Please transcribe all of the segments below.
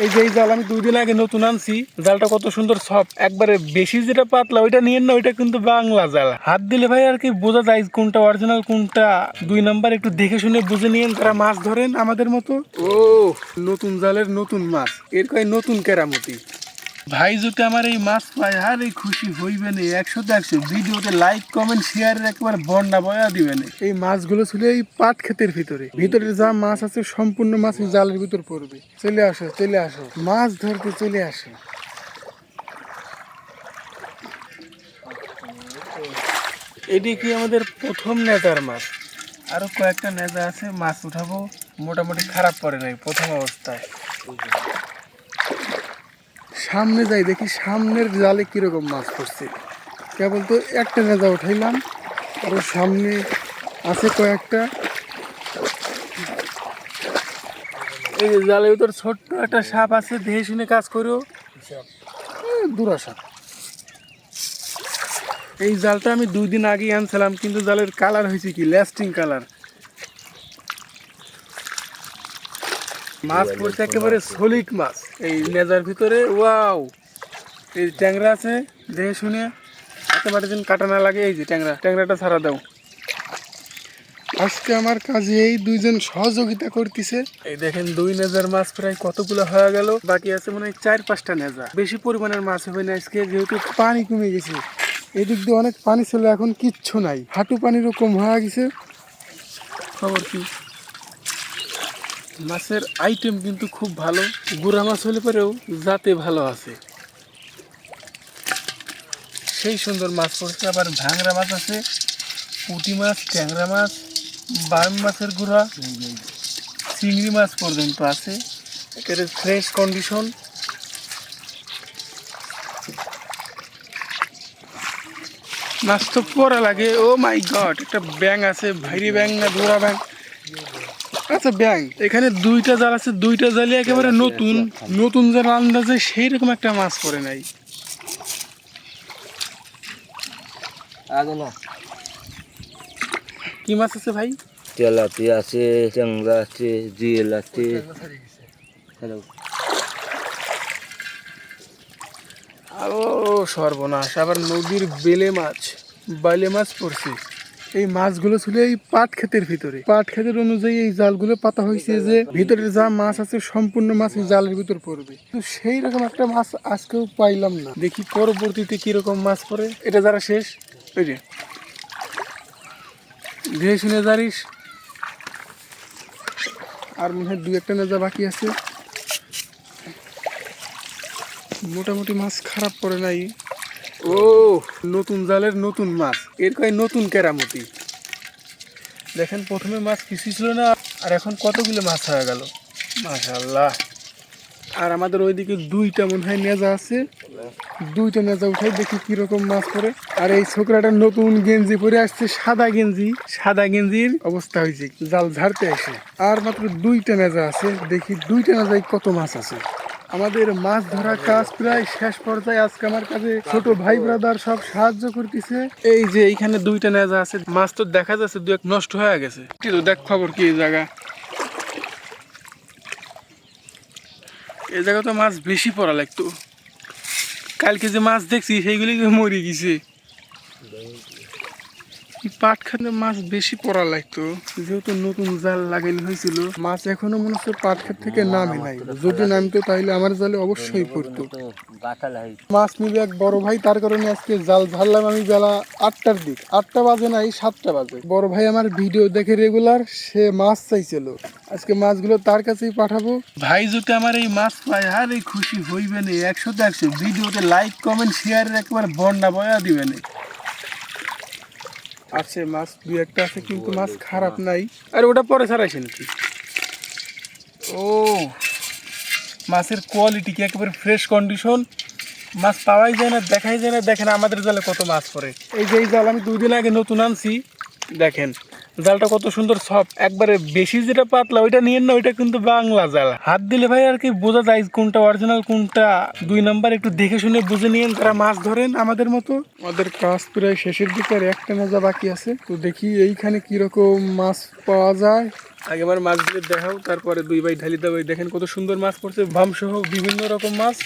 এই যে জাল আমি দুই দিন আগে নতুন আনছি, জালটা কত সুন্দর সব একবারে বেশি যেটা পাতলা, ওইটা নিয়ে না, ওইটা কিন্তু বাংলা জাল। হাত দিলে ভাই আর কি বোঝা যায় কোনটা অরিজিনাল কোনটা দুই নাম্বার, একটু দেখে শুনে বুঝে নিয়েন। তারা মাছ ধরেন আমাদের মতো, ও, নতুন জালের নতুন মাছ। এর কয় নতুন কেরামতি। ভাই যদি আমার এই মাছ পায় আর এই খুশি হইবে না একশো একশো ভিডিওতে লাইক কমেন্ট শেয়ারের একবার বন্যা বয়া দিবেন। এই মাছগুলো ছিল এই পাট ক্ষেতের ভিতরে। ভিতরে যা মাছ আছে সম্পূর্ণ মাছ জালের ভিতর পড়বে। চলে আসো চলে আসো। মাছ ধরতে চলে আসো। এটি কি আমাদের প্রথম নেতার মাছ? আরও কয়েকটা নেতা আছে মাছ উঠাবো। মোটামুটি খারাপ পড়ে নাই প্রথম অবস্থায়। সামনে যাই, দেখি সামনের জালে কীরকম মাছ পড়ছে। কেবল তো একটা নেজা উঠাইলাম, আর সামনে আছে কয়েকটা। এই যে জালের ভিতর ছোট্ট একটা সাপ আছে, দেখে শুনে কাজ করো দূরা সাপ। এই জালটা আমি দুই দিন আগে আনছিলাম, কিন্তু জালের কালার হয়েছে কি? Lasting colour. মাছ পড়ছে একেবারে সলিড মাছ। এই নেজার ভিতরে ওয়াও! এই ট্যাংরা আছে দেখে শুনে। হাতে বাটে দিন কাটা না লাগে এই যে ট্যাংরা। ট্যাংরাটা ছাড়া দাও। আজকে আমার কাজে এই দুইজন সহযোগিতা করতেছে। এই দেখেন দুই নেজার মাছ প্রায় কতগুলো হয়ে গেল। বাকি আছে মনে হয় চার পাঁচটা নেজা বেশি পরিমাণের মাছ হবে না আজকে যেহেতু পানি কমে গেছে। এদিক দিয়ে অনেক পানি ছিল এখন কিচ্ছু নাই। হাঁটু পানিরও কম হয়ে গেছে। খবর কি? মাছের আইটেম কিন্তু খুব ভালো। গুড়া মাছ হলে পরেও যাতে ভালো আছে। সেই সুন্দর মাছ পড়ছে। আবার ভাংরা মাছ আছে, পুঁটি মাছ, ট্যাংরা মাছ বাম মাছের গুঁড়া, চিংড়ি মাছ পর্যন্ত আছে। একেবারে ফ্রেশ কন্ডিশন মাছ তো পড়া লাগে। ও মাই গড একটা ব্যাং আছে ভাইরি ব্যাং না ধরা ব্যাং আচ্ছা ব্যাং এখানে দুইটা জাল আছে দুইটা জালে একেবারে নতুন। নতুন জাল আন্দাজে সেই রকম একটা মাছ পড়ে নাই। না কি মাছ আছে ভাই? তেলাপি আছে চ্যাংরা আছে জিয়েল আছে। হ্যালো। ও সর্বনাশ আবার নদীর বেলে মাছ বাইলে মাছ পড়ছে। এই মাছগুলো ছিল এই পাট ক্ষেতের ভিতরে। পাট ক্ষেতের অনুযায়ী এই জালগুলো পাতা হয়েছে যে ভিতরে যা মাছ আছে, সম্পূর্ণ মাছ এই জালের ভিতর পড়বে। তো সেই রকম একটা মাছ আজকেও পাইলাম না। দেখি পরবর্তীতে কীরকম মাছ পড়ে। এটা যারা শেষ ওই যে। ধীরে শুনে জারিস। আর মনে হয় দু একটা নেজা বাকি আছে। মোটামুটি মাছ খারাপ পড়ে নাই। ও, নতুন জালের নতুন মাছ। এর কয় নতুন কেরামতি। দেখেন, প্রথমে মাছ কিছুই ছিল না, আর এখন কতগুলো মাছ হয়ে গেল। মাশাল্লাহ আর আমাদের ওইদিকে দুইটা মনে হয় নেজা আছে। দুইটা নেজা উঠাই দেখি কীরকম মাছ পড়ে। আর এই ছোকরাটা নতুন গেঞ্জি পরে আসছে, সাদা গেঞ্জি। সাদা গেঞ্জির অবস্থা হয়েছে, জাল ঝাড়তে আসে। আর মাত্র দুইটা নেজা আছে, দেখি দুইটা নেজায় কত মাছ আছে। আমাদের মাছ ধরা কাজ প্রায় শেষ পর্যায়ে আজকে আমার কাছে ছোট ভাই ব্রাদার সব সাহায্য করতেছে। এই যে এইখানে দুইটা নেজা আছে, মাছ তো দেখা যাচ্ছে দু এক নষ্ট হয়ে গেছে। দেখ খবর কি এই জায়গা। এই জায়গা তো মাছ বেশি পড়া লাগতো। কালকে যে মাছ দেখছি, সেইগুলি মরে গেছে। এই পাট খাতে মাছ বেশি পড়া লাগতো যেহেতু নতুন জাল লাগানো হয়েছিল। মাছ এখনও মনে হচ্ছে পাট খাত থেকে নামে নাই। যদি নামতো তাহলে আমার জালে অবশ্যই পড়তো। মাছ নিবে এক বড় ভাই তার কারণে আজকে জাল ঝাড়লাম আমি বেলা আটটার দিক। আটটা বাজে না এই সাতটা বাজে। বড় ভাই আমার ভিডিও দেখে রেগুলার সে মাছ চাইছিল। আজকে মাছগুলো তার কাছেই পাঠাবো। ভাই যদি আমার এই মাছ পায় আর এই খুশি হইবে না একশো একশো ভিডিওতে লাইক কমেন্ট শেয়ারের একবার বন্যা বয়া দিবে না আছে মাছ দুই একটা আছে কিন্তু মাছ খারাপ নাই। আর ওটা পরে ছাড়াইছে নাকি ও মাছের কোয়ালিটি কি একেবারে ফ্রেশ কন্ডিশন মাছ পাওয়াই যায় না দেখাই যায় না। দেখেন আমাদের জালে কত মাছ পড়ে। এই যে এই জাল আমি দুই দিন আগে নতুন আনছি। দেখেন জালটা কত সুন্দর সফট একবারে বেশি যেটা পাতলা, ওইটা নিয়ে না, ওইটা কিন্তু বাংলা জাল। হাত দিলে ভাই আর কি বোঝা যায় কোনটা অরিজিনাল কোনটা দুই নাম্বার একটু দেখে শুনে বুঝে নিয়েন। তারা মাছ ধরেন আমাদের মতো, আমাদের কাজ প্রায় শেষের দিকে আর একটা মজা বাকি আছে। তো দেখি এইখানে কীরকম মাছ পাওয়া যায়। আগে আমার মাছ মাছগুলো দেখাও, তারপরে দুই ভাই ঢালি দেবো দেখেন কত সুন্দর মাছ পড়ছে। ভাম সহ বিভিন্ন রকম মাছ।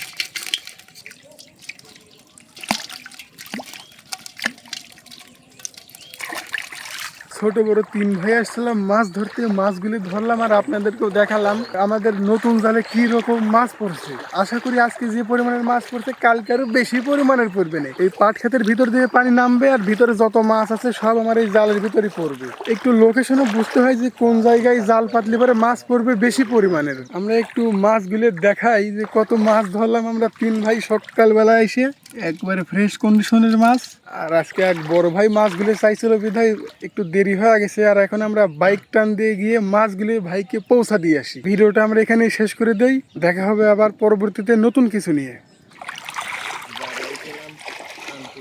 ছোট বড় তিন ভাই আসছিলাম, মাছ ধরতে, মাছগুলি ধরলাম আর আপনাদেরকেও দেখালাম আমাদের নতুন জালে কি রকম মাছ পড়ছে। আশা করি আজকে যে পরিমাণের মাছ পড়ছে, কালকে আরও বেশি পরিমাণের পড়বে না। এই পাট ক্ষেতের ভিতর দিয়ে পানি নামবে আর ভিতরে যত মাছ আছে সব আমার এই জালের ভিতরে পড়বে। একটু লোকেশনও বুঝতে হয় যে কোন জায়গায় জাল পাতলে পরে মাছ পড়বে বেশি পরিমাণের। আমরা একটু মাছগুলো দেখাই যে কত মাছ ধরলাম আমরা তিন ভাই সকালবেলা এসে। একবারে ফ্রেশ কন্ডিশনের মাছ। আর আজকে এক বড় ভাই মাছগুলো চাইছিল, বিধায় একটু দেরি হয়ে গেছে। আর এখন আমরা বাইক টান দিয়ে গিয়ে মাছগুলো ভাইকে পৌঁছা দিয়ে আসি। ভিডিওটা আমরা এখানেই শেষ করে দেই। দেখা হবে আবার পরবর্তীতে নতুন কিছু নিয়ে।